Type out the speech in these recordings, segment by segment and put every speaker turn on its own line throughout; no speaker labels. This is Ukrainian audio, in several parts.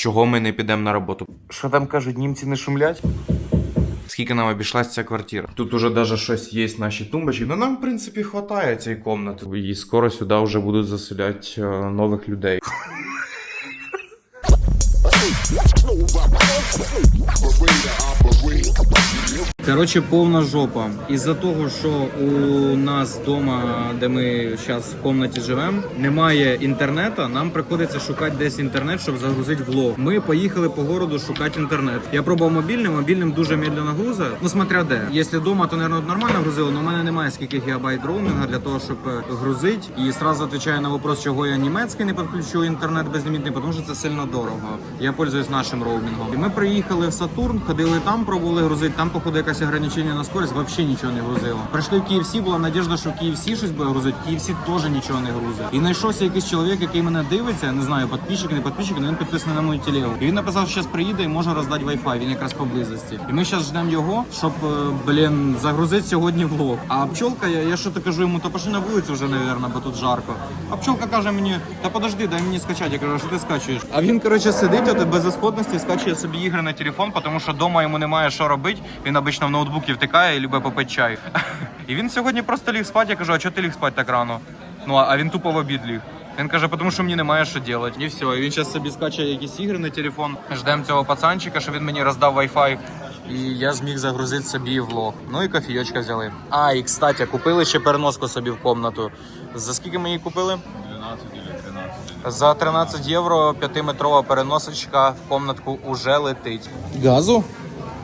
чого ми не підемо на роботу. Що там кажуть, німці не шумлять? Скільки нам обійшлась ця квартира? Тут уже навіть щось є наші тумбочки. Ну нам, в принципі, вистачає цієї кімнати. І скоро сюди вже будуть заселяти е, нових людей.
Коротше, повна жопа. Із-за того, що у нас вдома, де ми зараз в кімнаті живемо, немає інтернету, нам приходиться шукати десь інтернет, щоб загрузити влог. Ми поїхали по городу шукати інтернет. Я пробував мобільним, мобільним дуже медленно грузить. Ну, смотря де. Якщо вдома, то мабуть, нормально грузило, але в мене немає скільки гігабайт роумінга для того, щоб е, грузити. І сразу відповідаю на вопрос, чого я німецький не підключу інтернет безлімітний, тому що це сильно дорого. Я пользуюсь нашим роумінгом. І ми приїхали в Сатурн, ходили там, пробували грузити. Там, походу, якесь ограничення на скорість, взагалі нічого не грузило. Прийшли в KFC, була надіжда, що в KFC щось буде грузити. KFC теж нічого не грузить. І знайшовся якийсь чоловік, який мене дивиться, я не знаю, підписчик, не підписчик, але він підписаний на мою телегу. І він написав, що зараз приїде і може роздати Wi-Fi, Він якраз поблизості. І ми зараз ждемо його, щоб, е, блін, загрузити сьогодні влог. А пчолка, я, я що то кажу йому, то пошли на вулицю вже, напевно, бо тут жарко. А пчолка каже мені, та подожди, дай мені скачати. Я кажу, що ти скачуєш? А він, коротше, сидить от без безісходності, скачує собі ігри на телефон, тому що вдома йому немає що робити. Він обично в ноутбуки втикає і любить попити чай. І він сьогодні просто ліг спати. Я кажу, а чого ти ліг спати так рано? Ну а він тупо в обід ліг. Він каже, тому що мені немає що робити. І все. І він зараз собі скачає якісь ігри на телефон. Ждемо цього пацанчика, щоб він мені роздав Wi-Fi. І я зміг загрузити собі влог. Ну і кофійочка взяли. А, і кстати, купили ще переноску собі в комнату. За скільки ми її купили?
12 или 13.
За 13 євро 5-метрова переносочка в комнатку уже летить. Газу?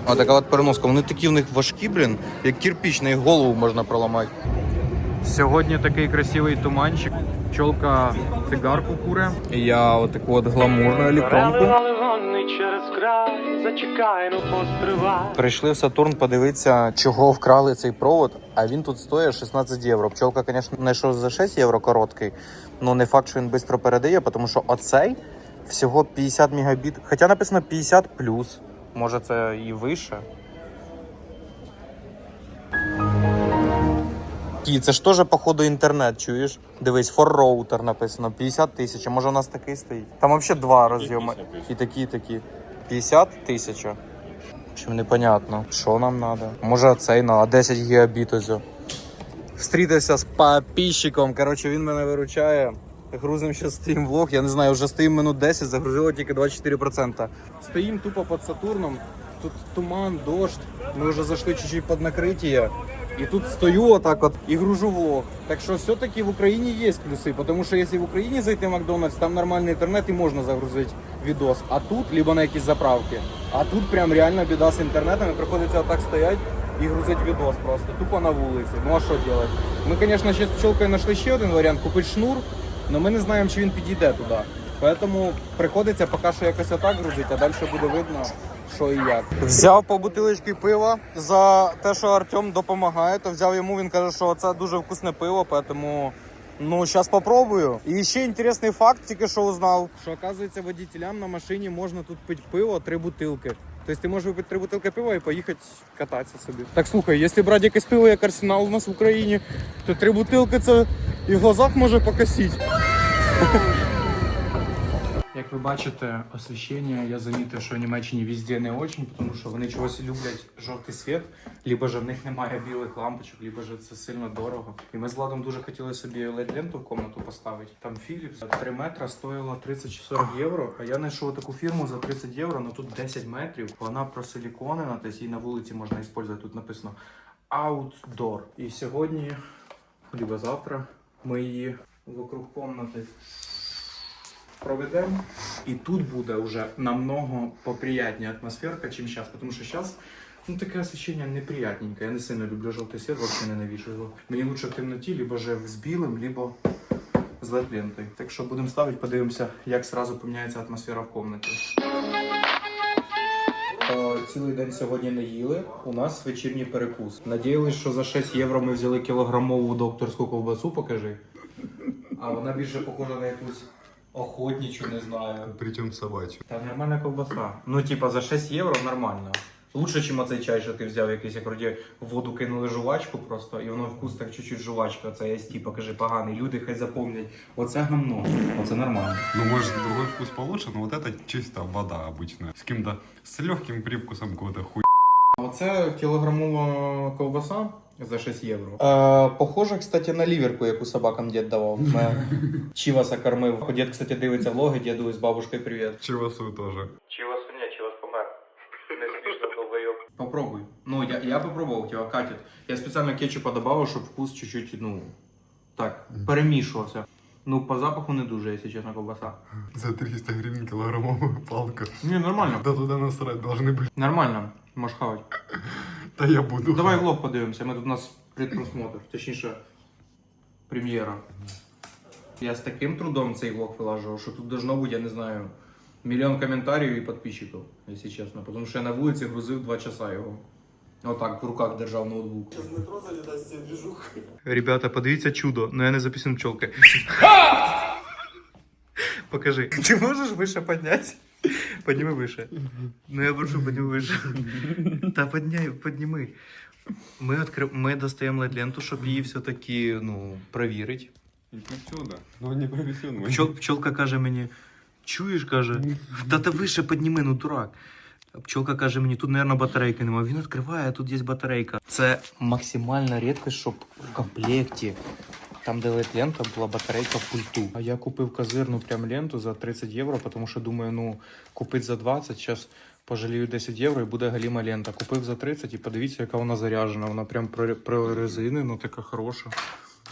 А така от переноска. Вони такі в них важкі, блін, як кирпич, на їх голову можна проламати. Сьогодні такий красивий туманчик. Пчолка цигарку куре. І я отаку от гламурну електронку. Прийшли в Сатурн подивитися, чого вкрали цей провод, а він тут стоїть 16 євро. Пчолка, звісно, знайшов за 6 євро короткий, але не факт, що він швидко передає, тому що оцей всього 50 мегабіт. Хоча написано 50 плюс. Може це і вище. І це ж теж, походу, інтернет, чуєш? Дивись, форроутер написано, 50 тисяч. Може у нас такий стоїть? Там взагалі два роз'єми. І такі, і такі. 50 тисяч. Общем, непонятно, що нам треба. Може цей на 10 гігабіт ось. Встрітився з підписчиком. Коротше, він мене виручає. Грузим ще стрім влог. Я не знаю, вже стоїм минут 10, загрузило тільки 24%. Стоїм тупо під Сатурном. Тут туман, дощ. Ми вже зайшли чуть-чуть під накриття. І тут стою отак от і гружу влог. Так що все-таки в Україні є плюси, тому що якщо в Україні зайти в Макдональдс, там нормальний інтернет і можна загрузити відос. А тут, либо на якісь заправки. А тут прям реально біда з інтернетом, і приходиться отак стояти і грузити відос просто, тупо на вулиці. Ну а що робити? Ми, звісно, ще з пчелкою знайшли ще один варіант купити шнур, але ми не знаємо, чи він підійде туди. Тому приходиться поки що якось отак грузити, а далі буде видно, що і як. Взяв по бутилочці пива за те, що Артем допомагає, то взяв йому, він каже, що це дуже вкусне пиво, тому ну, зараз попробую. І ще інтересний факт, тільки що узнав. Що, оказується, водителям на машині можна тут пити пиво, три бутилки. Тобто ти можеш випити три бутилки пива і поїхати кататися собі. Так слухай, якщо брати якесь пиво, як арсенал у нас в Україні, то три бутилки це і в глазах може покосити. Як ви бачите, освіщення я замітив, що в Німеччині везде не дуже, тому що вони чогось люблять жовтий світ, либо ж в них немає білих лампочок, либо ж це сильно дорого. І ми з Владом дуже хотіли собі led ленту в комнату поставити. Там Philips 3 метра стоїло 30 чи 40 євро. А я знайшов таку фірму за 30 євро, але тут 10 метрів. Вона просиліконена, тобто її на вулиці можна використовувати. Тут написано Outdoor. І сьогодні, либо завтра, ми її вокруг комнати проведемо. І тут буде вже намного поприятнее атмосферка, чим зараз. Тому що зараз ну, таке освіщення неприятненьке. Я не сильно люблю жовтий світ, вообще ненавижу його. Мені лучше в темноті, либо же з білим, либо з led лентою. Так що будемо ставити, подивимося, як сразу поміняється атмосфера в кімнаті. Цілий день сьогодні не їли. У нас вечірній перекус. Надіялись, що за 6 євро ми взяли кілограмову докторську ковбасу, покажи. А вона більше похожа на якусь охотничу, не знаю.
Причем собачий.
Та нормальна ковбаса. Ну, типа, за 6 євро нормально. Лучше, чим оцей чай, що ти взяв якийсь, як вроді в воду кинули жувачку просто, і воно вкус так чуть-чуть жувачка. Це єсті, покажи поганий. Люди хай запомнять. Оце гамно. Оце нормально.
Ну, может, другой вкус получше, но вот это чисто вода обычная. С каким-то, с легким привкусом какого-то хуй.
Оце кілограмова ковбаса за 6 євро. Е, похоже, кстати, на ліверку, яку собакам дід давав. Ми Чіваса кормив. Дід, кстати, дивиться влоги, діду з бабушкою привіт.
Чивасу теж.
Чівасу ні, Чівас помер? Не смішно долбойок.
Попробуй. Ну, я, я попробував, тебе катить. Я спеціально кетчупа додав, щоб вкус чуть-чуть, ну, так, перемішувався. Ну, по запаху не дуже, якщо чесно, ковбаса.
За 300 гривен килограммовая палка.
Ні, нормально.
Да туда насрать должны быть.
Нормально, можеш хавати.
Да я буду.
Давай влог подивимося, ми тут у нас предпросмотр, точніше, прем'єра. Я з таким трудом цей влог вилажував, що тут должно бути, я не знаю, мільйон коментарів і підписчиків, якщо чесно. Тому що я на вулиці грузив 2 часа його. Отак в руках держав ноутбук. Ребята, подивіться чудо, но я не записую пчелки. Покажи. Ти можеш вище підняти? Подніми вище. Ну я прошу, подніми вище. Та підняй, підніми. Ми, відкри... ми достаємо лед-ленту, щоб її все-таки ну, перевірити.
Отсюда. Ну, не.
Пчел, пчелка каже мені, чуєш, каже, та ти вище підніми, ну дурак. Пчелка каже мені, тут, мабуть, батарейки немає. Він відкриває, а тут є батарейка. Це максимальна рідкість, щоб в комплекті, там, де лед лента, була батарейка в пульту. А я купив козирну прям ленту за 30 євро, тому що думаю, ну, купити за 20, зараз пожалію 10 євро і буде галіма лента. Купив за 30 і подивіться, яка вона заряджена. Вона прям прорезинена, така хороша.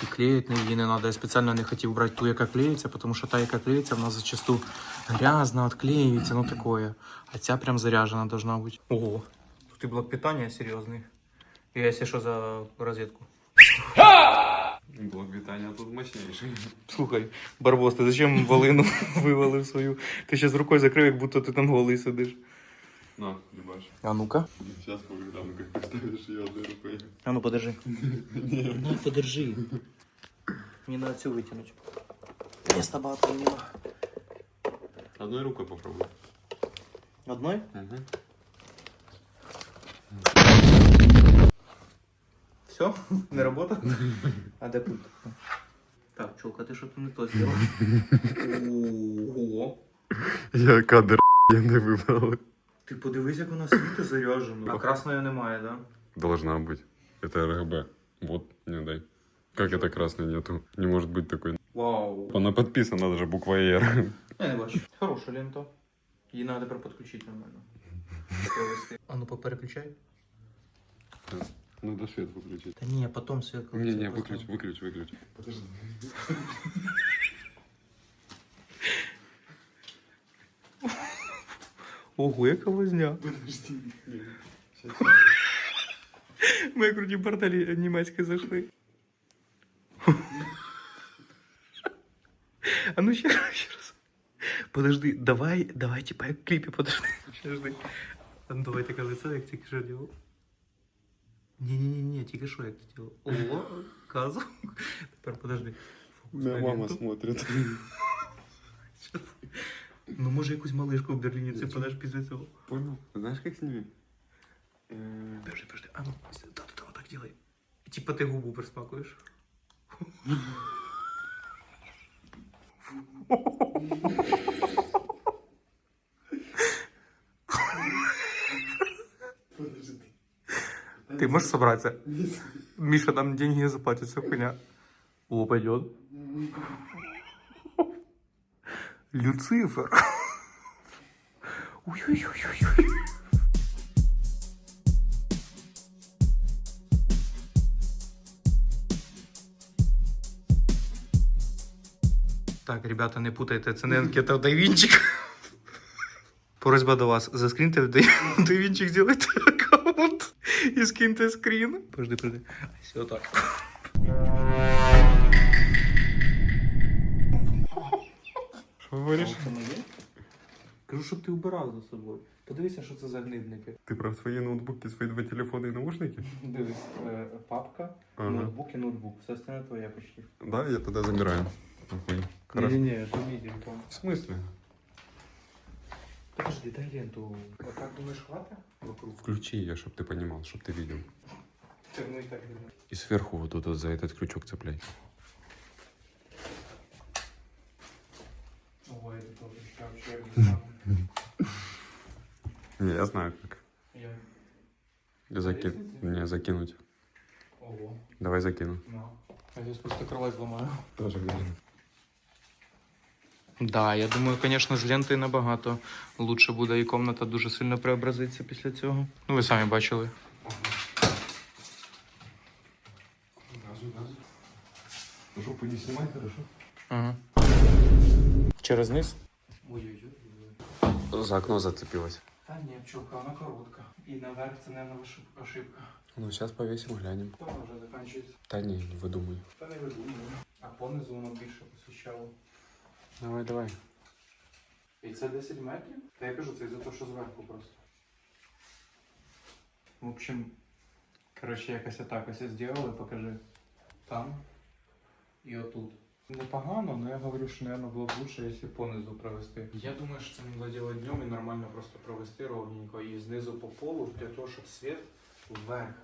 І клеїть на її не треба. Я спеціально не хотів брати ту, яка клеїться, тому що та, яка клеїться, вона зачасту грязна, відклеюється, ну такое. А ця прям заряджена должна бути. Ого, тут і блок питання серйозний. Я якщо що за розетку.
Блок питания тут мощнейший.
Слухай, Барбос, ти зачем волину вивалив свою? Ти ще з рукою закрив, як будто ти там голий сидиш.
На, ебашь.
А ну-ка.
Сейчас ну как поставишь ее одной рукой.
А ну подержи. На, подержи. Мені надо цю витягнути. Места багато нема.
Одной рукой попробуй.
Одной?
Угу.
Все? Не работа? А де пульт? Так, чулка, ти що то не то зробив? Ого.
Я кадр не выбрал.
Ти подивись, як вона світа заряджена. А красної немає, да?
Должна быть. Это РГБ. Вот, не дай. Как это красной нету? Не может быть такой.
Вау.
Она подписана даже буква Р.
Я не бачу. Хороша лента. Її треба тепер підключити нормально. Провести. А ну попереключай.
Надо свет выключить.
Та ні, потім світ.
Не, не, выключи, выключи, выключи. Подожди.
Ого, яка возня. Ми як круті борделі німецькі зайшли. А ну ще раз, ще раз. Подожди, давай, давай, типа як в кліпі, подожди. Подожди. А ну давай таке лицо, як тільки що діло. Ні-ні-ні, тільки що як ти діло. Ого, казу. Тепер подожди. Фокус
Моя
на
мама
ленту.
смотрит.
Ну, може, якусь малишку в Берліні це подаш після цього.
Понял? Знаешь, как с ними?
Подожди, подожди. А ну, да, да, да, вот так делай. И типа ты губу присмакуешь. Ты можешь собраться? Миша нам деньги не заплатит, все хуйня. О, пойдет. Люцифер. Ой-ой-ой-ой. Так, ребята, не путайте, це не анкета в Дайвінчик. Просьба до вас, заскріньте в Дай- Дайвінчик, зробите аккаунт і скиньте скрін. Подожди, подожди. Все так.
Что говоришь?
Кажу, щоб ти убирав за собою. Подивися, що це за гнидники.
Ты про свои ноутбуки, свои два телефона и наушники?
Дивись, е, папка,
Ага.
ноутбук і ноутбук. Все остальне твоє почти.
Да, я тогда забираю. Охуй. Хорошо.
Ні-ні-ні, це мій телефон.
В смысле?
Подожди, дай ленту. Отак думаєш, хвата? Вокруг.
Включи ее, чтобы ты понимал, чтобы ты видел.
Це ну і так видно.
И сверху вот тут вот за этот крючок цепляй.
Не
я знаю как.
Я...
Заки... Не, закинуть.
Ого,
Давай закину.
ну. Я сейчас просто кровать зламаю.
Тоже верно.
Да, я думаю, звісно, з лентою набагато лучше буде, і комната дуже сильно преобразиться після цього. Ну, ви самі бачили.
Газу, газу. Жопу не снимай, хорошо?
Ага. Через низ? Ой-ой-ой.
За окно зацепилась.
Та ні, пчелка, вона коротка. І наверх це не ошибка.
Ну, сейчас повесим, глянем.
Та вона вже закінчується.
Да не, не выдумай.
Та не видумую. А понизу воно більше посвіщало.
Давай, давай.
І це 10 метрів? Та я кажу, це за те, що зверху просто. В общем, коротше, якось так ось зробили, покажи. Там і отут. Непогано, але я говорю, що, мабуть, було б лучше, якщо понизу провести. Я думаю, що це треба робити днем і нормально просто провести ровненько і знизу по полу, для того, щоб світ вверх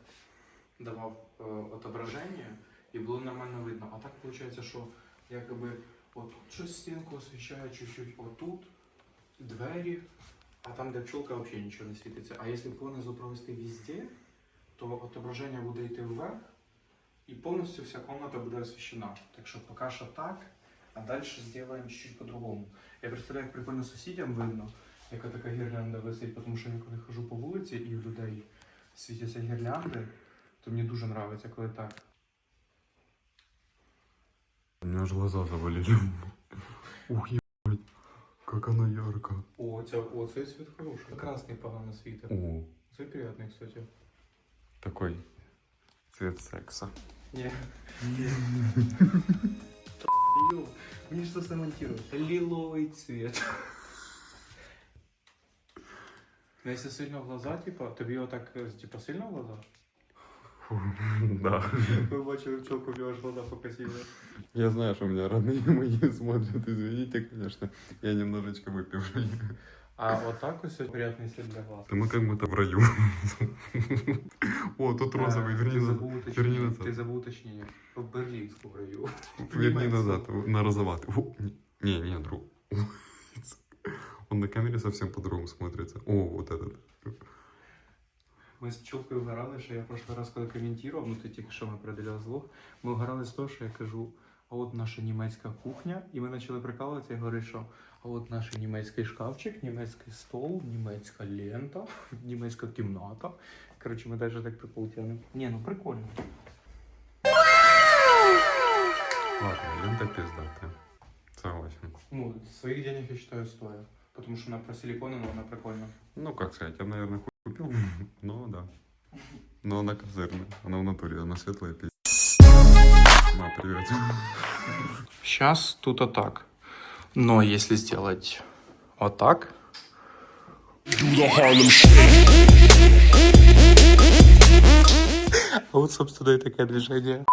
давав е, отображення і було нормально видно. А так виходить, що якби отут щось стінку освіщає чуть-чуть, отут двері, а там, де пчелка, взагалі нічого не світиться. А якщо понизу провести везде, то отображення буде йти вверх, і повністю вся комната буде освіщена. Так що поки що так, а далі зробимо чуть по-другому. Я представляю, як прикольно сусідям видно, яка така гірлянда висить, тому що я коли хожу по вулиці і у людей світяться гірлянди, то мені дуже подобається, коли так.
У меня аж глаза завалили. Ух, ебать. Как она ярко.
О, ця, о, цей світ хороший. Красний погано світить.
О,
Це приятний, кстати.
такой цвет секса.
Не. Йо, мне что смонтировать? Лиловый цвет. Ну, если сильно в глаза, типа, тобі його так, е, типа, сильно в глаза?
Да.
Ви бачили пчелку, в нього аж глаза покосили.
Я знаю, что у меня родные мои смотрят, извините, конечно. Я немножечко выпивший.
А отак ось приятний світ для глаз.
Да мы как будто в раю. О, тут розовый,
А,
верни
ти
назад.
забув
Верни
уточнення.
назад.
Ти забув уточнення. В Берлінську раю.
Верни назад, на розоватый. О, Не, не, друг. Он на камере совсем по-другому смотрится. О, вот этот.
Ми з пчелкою вгорали, що я в прошлый раз, коли коментував, ну ти тільки що ми переділяли злог, ми вгорали з того, що я кажу, а от наша німецька кухня, і ми почали прикалуватися і говорити, що а от наш німецький шкафчик, німецький стол, німецька лента, німецька кімната. Коротше, ми навіть так прикол тягнемо. Ні, ну прикольно.
Ладно, лента пиздатая. Согласен.
Ну, своїх денег я вважаю стоїть. Тому що вона про силикони, але вона прикольна.
Ну, как сказать, я, наверное, хуй купил. Но да. Но она козырная. Она в натуре, она светлая пи***. Ма, привет.
Сейчас тут вот так. Но если сделать вот так... А от, собственно, і таке движення.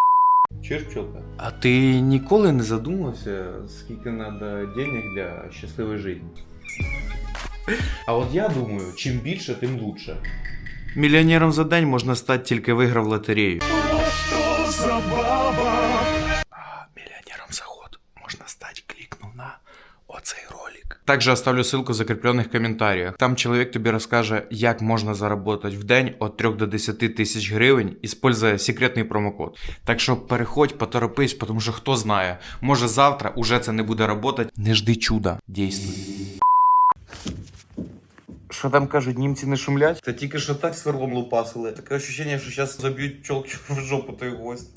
Чуєш, пчелка? А ти ніколи не задумався, скільки треба денег для щасливої життя? А от я думаю, чим більше, тим лучше. Мільйонером за день можна стати тільки виграв лотерею. Также оставлю ссылку в закрепленных комментариях. Там человек тобі розкаже, як можна заработать в день от 3 до 10 тисяч гривень, используя секретний промокод. Так що переходь, поторопись, тому що хто знає, може завтра уже це не буде работать. Не жди чуда, дійствуй.
Що там кажуть, німці не шумлять? Та тільки що так сверлом лупасили. Таке ощущення, що зараз заб'ють пчолки в жопу той гость.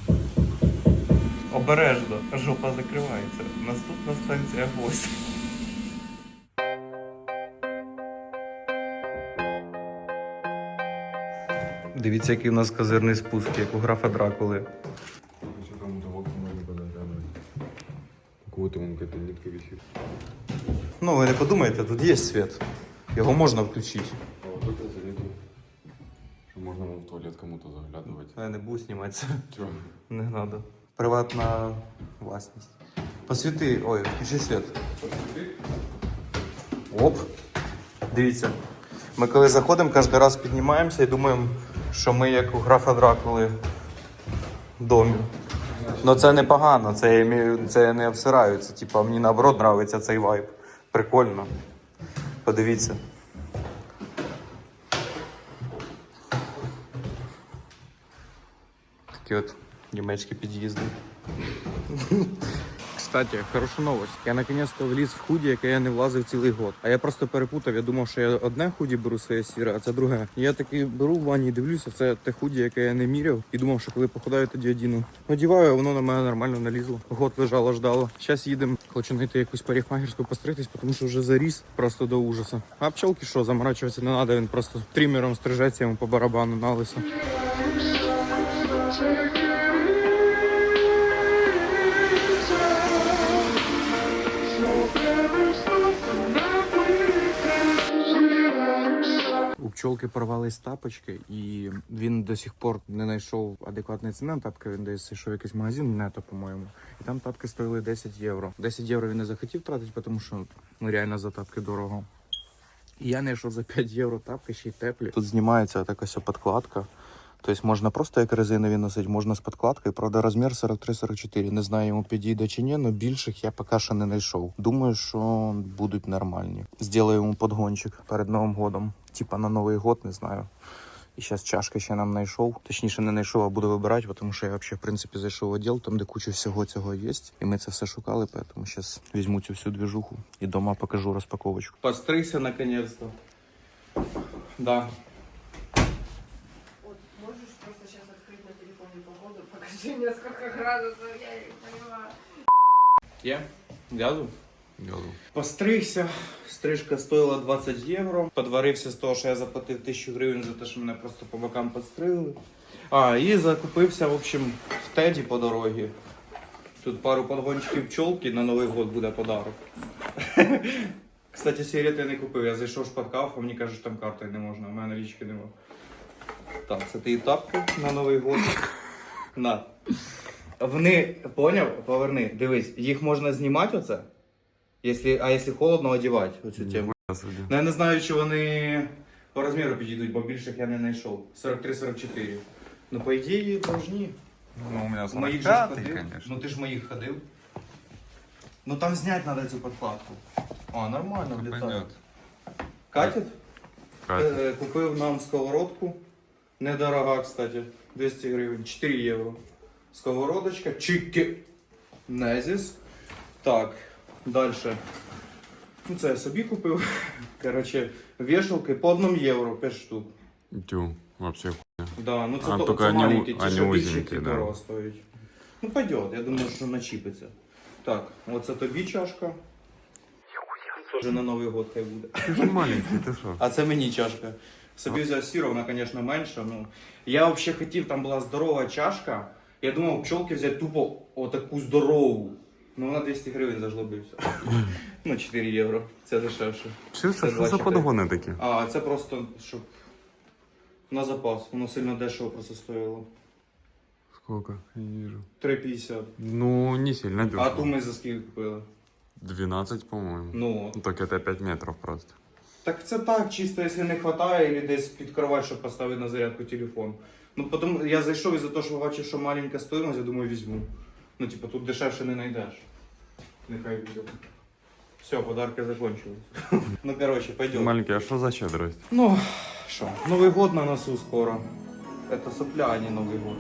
Обережно, жопа закривається. Наступна станція гость. Дивіться, який у нас козирний спуск, як у графа Дракули.
Что там у того надо подогадывать? У кого-то вон какая-то нитка висит.
Ну, ви не подумайте, тут є світ. Його можна включити.
А вот это заметил. Что можно вон в туалет кому-то заглядывать.
Я не буду зніматися.
Чё?
Не треба. Приватна власність. Посвіти. Ой, включи світ. Оп. Дивіться, ми коли заходимо, кожен раз піднімаємося і думаємо, що ми як у графа Дракули в домі. Ну це непогано, це я, це я не обсираю. Це типа мені наоборот подобається цей вайб. Прикольно. Подивіться. Такі от німецькі під'їзди.
Кстати, хороша новость. Я наконец-то вліз в худі, яке я не влазив цілий год. А я просто перепутав. Я думав, що я одне худі беру своє сіре, а це друге. Я таки беру в ванні і дивлюся, це те худі, яке я не міряв. І думав, що коли походаю, тоді одіну. Одіваю, воно на мене нормально налізло. Год лежало, ждало. Зараз їдемо. Хочу знайти якусь парикмахерську постригтись, тому що вже заріс просто до ужасу. А пчелки що, заморачуватися не треба, він просто тримером стрижеться йому по барабану на лисо. Пчолки порвались тапочки, і він до сих пор не знайшов адекватної ціни на тапки. Він десь йшов якийсь магазин нето, по-моєму. І там тапки стоїли 10 євро. 10 євро він не захотів тратити, тому що ну реально за тапки дорого. І я знайшов за 5 євро тапки, ще й теплі.
Тут знімається така ось подкладка. Тобто можна просто як резинові носити, можна з подкладкою. Правда, розмір 43-44. Не знаю, йому підійде чи ні, але більших я поки що не знайшов. Думаю, що будуть нормальні. Йому подгончик перед Новим годом. Типа на Новий год, не знаю. І зараз чашки ще нам знайшов. Точніше, не знайшов, а буду вибирати, тому що я взагалі, в принципі, зайшов в відділ, там де куча всього цього є. І ми це все шукали, тому зараз візьму цю всю двіжуху і дома покажу розпаковочку.
Постригся наконец-то. Да.
Вот, можешь просто сейчас открыть на телефоне покажи сколько градусов, я не понимаю.
Є? В'язу?
В'язу.
Постригся. Стрижка стоїла 20 євро. Подварився з того, що я заплатив 1000 гривень за те, що мене просто по бокам підстригли. А, і закупився, в общем, в Теді по дорозі. Тут пару подгончиків пчолки на Новий год буде подарок. Кстати, сигарети я не купив. Я зайшов в шпаткав, а мені кажуть, що там картою не можна, а в мене налічки нема. Так, це ти тапки на Новий год. На. Вони, поняв? Поверни, дивись, їх можна знімати оце. Якщо, а якщо холодно, одягати оцю тему. Ну я не знаю, чи вони по розміру підійдуть, бо більших я не знайшов. 43-44. Ну, по ідеї, должні.
Ну, у меня
В моїх же ж
45
ходив.
конечно.
Ну ти ж моїх ходив. Ну там зняти треба цю подкладку. А, нормально, влітає.
Пойдет.
Катять?
Катя.
Е, Купив нам сковородку. Недорога, кстати. 200 гривень, 4 євро. Сковородочка, чики. Незіс. Так, далі. Ну, це я собі купив. Коротше, вішалки по 1 євро 5 штук.
Тю, вообще
Да, ну це,
А,
то, це
вони
маленькі, ті,
вони
що більші,
узенькі, да.
дорого стоять. Ну пойдет, я думаю, що начіпиться. Так, оце тобі чашка. Вже на Новий год хай буде.
Ти ж маленький, ти що?
А це мені чашка. Собі взяв сіру, вона, звісно, менша. Ну. Я взагалі хотів, там була здорова чашка. Я думав, пчолки взяти тупо отаку здорову. Ну вона 200 гривень зажлобився. ну, 4 євро. Це дешевше.
Що
Це?
Що за
24.
подгони такі?
А, це просто, щоб на запас. Воно сильно дешево просто стоїло.
Сколько? Я не вижу.
3,50.
Ну, не сильно дешево.
А ту ми за скільки купили?
12, по-моему.
Ну,
Ну, так это 5 метров просто.
Так це так, чисто, якщо не вистачає, або десь під кровать, щоб поставити на зарядку телефон. Ну, потім я зайшов із-за того, що побачив, що маленька стоїмость, я думаю, візьму. Ну, типу, тут дешевше не знайдеш. Нехай буде. Все, подарки закончились. ну, коротше, пойдем.
Маленький, а що за щедрость?
Ну, що, Новий год на носу скоро. Это сопля, а не Новий год.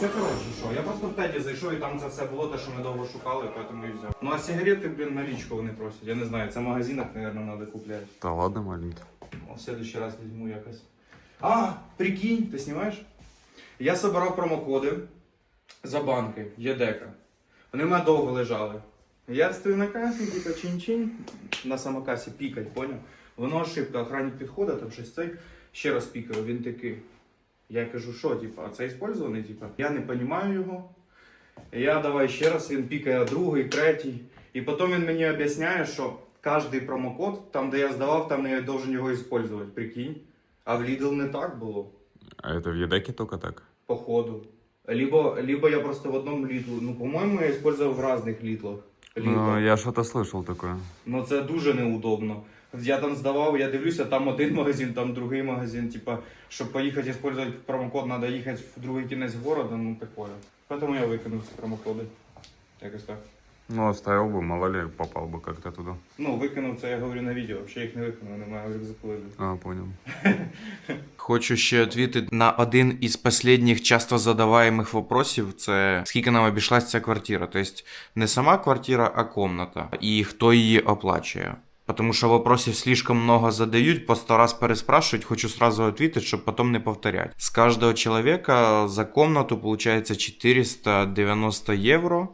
Все коротше, що, я просто в Теді зайшов і там це все було, те, що ми довго шукали, тому і взяв. Ну а сигарети, блін, налічку вони просять. Я не знаю, це в магазинах, мабуть, треба купляти.
Та ладно, маленький.
В следующий раз візьму якось. А, прикинь, ти знімаєш? Я собирав промокоди за банки, ЄДЕКа. Вони в мене довго лежали. Я стою на касі, типа чин-чин, на самокасі пікать, поняв? Воно ошибка, охранник підходить, там щось цей, ще раз пікає, він такий. Я кажу, що, типа, а це іспользований, типа. Я не розумію його. Я давай ще раз, він пікає другий, третій. І потім він мені об'ясняє, що кожний промокод, там, де я здавав, там я должен його використовувати, прикинь. А в Lidl не так було,
А это в Едеке только так?
походу. Либо, либо я просто в одному Lidl, ну, по-моєму, я использовал в різних
Ну, я що-то слышал такое.
Ну це дуже неудобно. Я там здавав, я дивлюся, там один магазин, там другий магазин. Типа, щоб поїхати використовувати промокод, треба їхати в другий кінець города, ну такое. Поэтому я викинув ці промокоди. Якось так.
Ну, оставил бы, мало ли, попал бы как-то туда.
Ну, викинув це, я говорю на відео. Взагалі їх не викинув, немає в рюкзаку.
А, понял.
Хочу ще відповісти на один із останніх часто задаваємих вопросів: це скільки нам обійшлась ця квартира. Тобто не сама квартира, а комната. І хто її оплачує. Потому что вопросов слишком много задают, по сто раз переспрашивать, хочу сразу ответить, чтобы потом не повторять. С каждого человека за комнату получается 490 евро,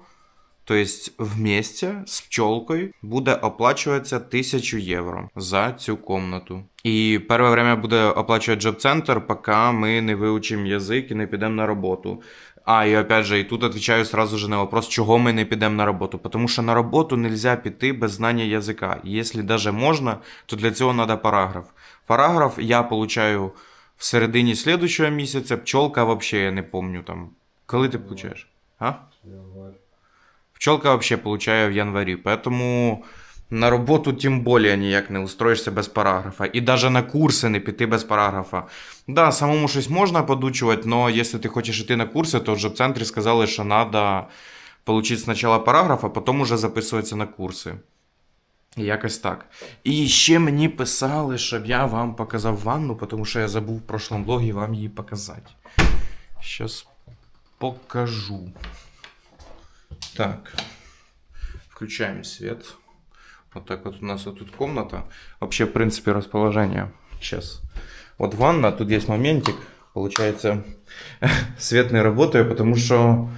то есть вместе з пчелкою буде оплачуватися 1000 євро за цю комнату. І перше время буде оплачувати джоб-центр, поки ми не вивчимо язик і не підемо на роботу. А, і опять же, і тут отвечаю сразу же на вопрос, чого ми не підемо на роботу. Тому що на роботу нельзя піти без знання язика. Якщо даже можна, то для цього треба параграф. Параграф я получаю в середині слідущого місяця, пчелка вообще я не помню там. Коли ти получаєш? А? Пчелка вообще получаю в январе, поэтому на роботу тим более ніяк не устроїшся без параграфа. І даже на курси не піти без параграфа. Да, самому щось можна подучувати, но якщо ти хочеш йти на курси, то вже в центрі сказали, що треба получить спочатку параграф, а потім уже записуватися на курси. Якось так. І ще мені писали, щоб я вам показав ванну, тому що я забув в прошлому блогі вам її показати. Щас покажу. Так. Включаем свет. Вот так вот у нас вот тут комната. Вообще, в принципе, расположение. Сейчас. Вот ванна, тут есть моментик. Получается, свет не работает, потому что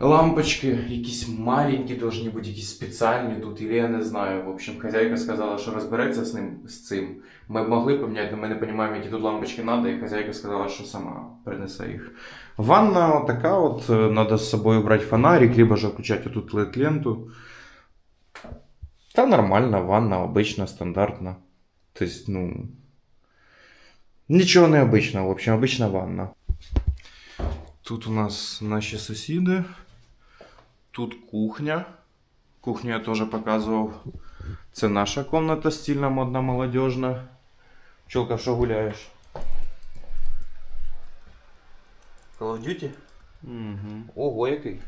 лампочки якісь маленькі должны бути, якісь спеціальні тут, или я не знаю. В общем, хозяйка сказала, що розбереться з ним з цим. Ми б могли поміняти, але ми не розуміємо, які тут лампочки треба, і хозяйка сказала, що сама принесе їх. Ванна вот такая вот, э, надо с собой брать фонарик, либо же включать вот тут LED-ленту. Да нормально, ванна обычно, стандартно. То есть, ну... Ничего необычного, в общем, обычно ванна. Тут у нас наши соседи. Тут кухня. Кухню я тоже показывал. Це наша комната стильна, модна, молодежна. Пчелка, що гуляєш? Call of Duty? Угу. Ого, який.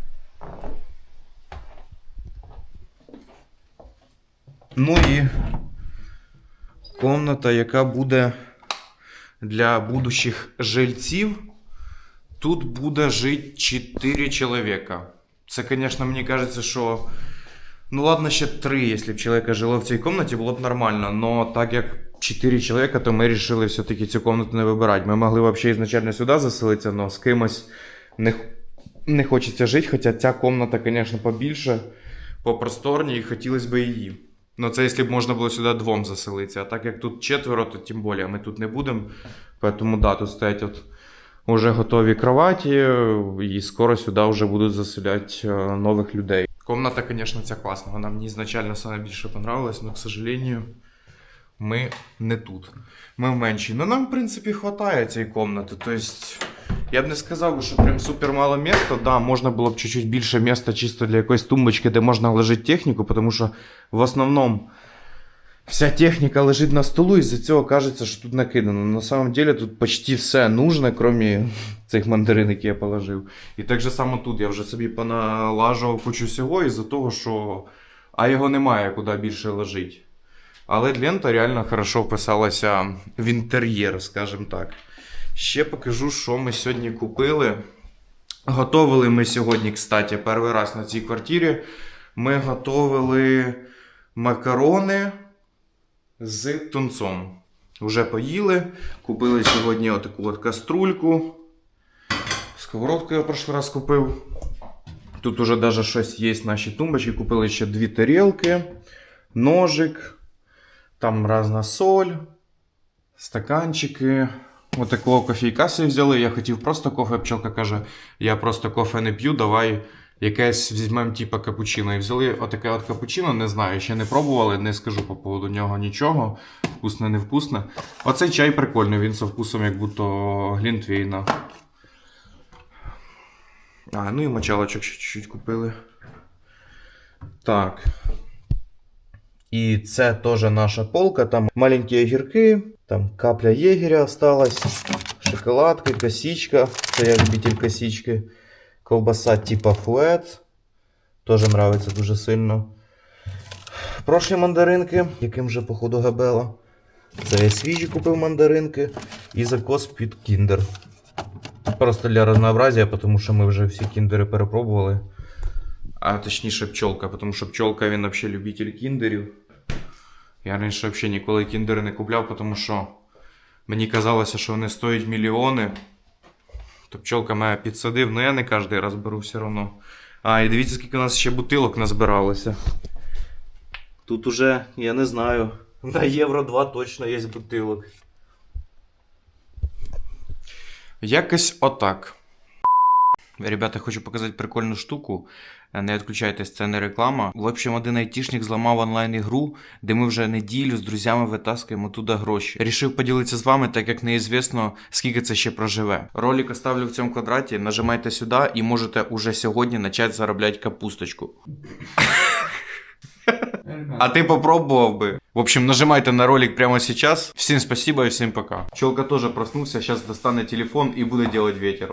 Ну і комната, яка буде для будущих жильців. Тут буде жити 4 чоловіка. Це, звісно, мені кажеться, що. Ну ладно, ще 3, якщо б чоловіка жило в цій комнаті, було б нормально. Но так як 4 чоловіка, то ми вирішили все-таки цю комнату не вибирати. Ми могли взагалі ізначально сюди заселитися, але з кимось не, не хочеться жити, хоча ця комната, звісно, побільше, попросторніше, і хотілося б її. Ну, це якщо б можна було сюди двом заселитися. А так як тут четверо, то тим більше ми тут не будемо. Тому да, тут стоять от уже готові кроваті, і скоро сюди вже будуть заселяти е, нових людей. Комната, звісно, ця класна. Вона мені ізначально саме понравилась, але, к сожалению, ми не тут. Ми в меншій. Ну, нам, в принципі, вистачає цієї комнати. Тобто, я б не сказав, що прям супер мало місця. Да, можна було б чуть-чуть більше місця чисто для якоїсь тумбочки, де можна лежати техніку, тому що в основному вся техніка лежить на столу, і з-за цього кажеться, що тут накидано. На самом деле тут почти все нужне, крім цих мандарин, які я положив. І так же само тут я вже собі поналажував кучу всього із-за того, що а його немає куди більше лежить. Але лента реально хорошо вписалася в інтер'єр, скажімо так. Ще покажу, що ми сьогодні купили. Готовили ми сьогодні, кстати, перший раз на цій квартирі. Ми готовили макарони з тунцом. Вже поїли. Купили сьогодні отаку от каструльку. Сковородку я в прошлый раз купив. Тут уже даже щось є наші тумбочки. Купили ще дві тарілки, ножик, там разна соль, стаканчики. Ось такого кофійка собі взяли. Я хотів просто кофе. Пчелка каже: я просто кофе не п'ю, давай якесь візьмемо типа капучино. І взяли отаке от капучино, не знаю, ще не пробували, не скажу по поводу нього нічого. Вкусне, не вкусне. Оцей чай прикольний, він со вкусом, як будто глінтвейна. А, ну і мочалочок ще чуть-чуть купили. Так. І це теж наша полка. Там маленькі огірки, там капля єгеря осталась, шоколадки, косичка. Це я любитель косички. Ковбаса типа фует. Теж нравиться дуже сильно. Прошлі мандаринки, яким же, походу, габела. Це я свіжі купив мандаринки і закос під кіндер. Просто для разнообразия, тому що ми вже всі кіндери перепробували. А точніше пчолка, тому що пчолка він взагалі любитель кіндерів. Я раніше взагалі ніколи кіндери не купляв, тому що мені казалося, що вони стоять мільйони. То пчолка мене підсадив, але я не кожен раз беру все одно. А, і дивіться, скільки у нас ще бутилок назбиралося. Тут уже, я не знаю, на євро 2 точно є бутилок. Якось отак. Ребята, хочу показати прикольну штуку. Не відключайтесь, це не реклама. В общем, один айтішник зламав онлайн-ігру, де ми вже неділю з друзями витаскуємо туди гроші. Рішив поділитися з вами, так як неізвісно, скільки це ще проживе. Ролик оставлю в цьому квадраті, нажимайте сюди і можете уже сьогодні почати заробляти капусточку. А ти попробував би. В общем, нажимайте на ролик прямо сейчас. Всім спасибо і всім пока. Челка тоже проснулся, сейчас достанет телефон і буде делать ветер.